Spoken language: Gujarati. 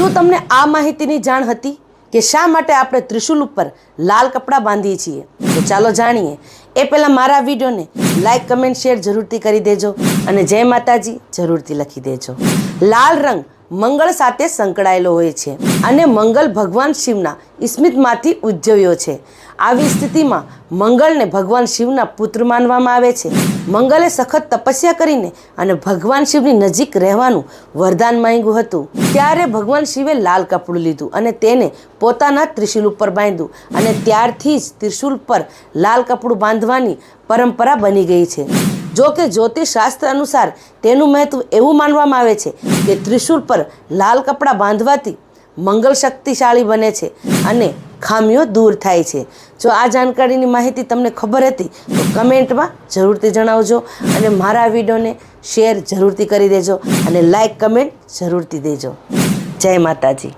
શું તમને આ માહિતીની જાણ હતી કે શા માટે આપણે ત્રિશુલ ઉપર લાલ કપડાં બાંધીએ છીએ? તો ચાલો જાણીએ. એ પહેલાં મારા વિડીયોને લાઇક કમેન્ટ શેર જરૂરથી કરી દેજો અને જય માતાજી જરૂરથી લખી દેજો. લાલ રંગ મંગળ સાથે સંકળાયેલો હોય છે અને મંગળ ભગવાન શિવના સ્મિતમાંથી ઉજવ્યો છે. આવી સ્થિતિમાં મંગળને ભગવાન શિવના પુત્ર માનવામાં આવે છે. મંગલે સખત તપસ્યા કરીને અને ભગવાન શિવની નજીક રહેવાનું વરદાન માંગ્યું હતું. ત્યારે ભગવાન શિવે લાલ કપડું લીધું અને તેને પોતાના ત્રિશુલ ઉપર બાંધ્યું અને ત્યારથી જ ત્રિશુલ પર લાલ કપડું બાંધવાની પરંપરા બની ગઈ છે. જો કે જ્યોતિષ શાસ્ત્ર અનુસાર તેનું મહત્વ એવું માનવામાં આવે છે કે ત્રિશુલ પર લાલ કપડાં બાંધવાથી મંગળ શક્તિશાળી બને છે અને ખામીઓ દૂર થાય છે. જો આ જાણકારીની માહિતી તમને ખબર હતી, તો કમેન્ટમાં જરૂરથી જણાવજો અને મારા વિડીયોને શેર જરૂરથી કરી દેજો અને લાઈક, કમેન્ટ જરૂરથી દેજો. જય માતાજી.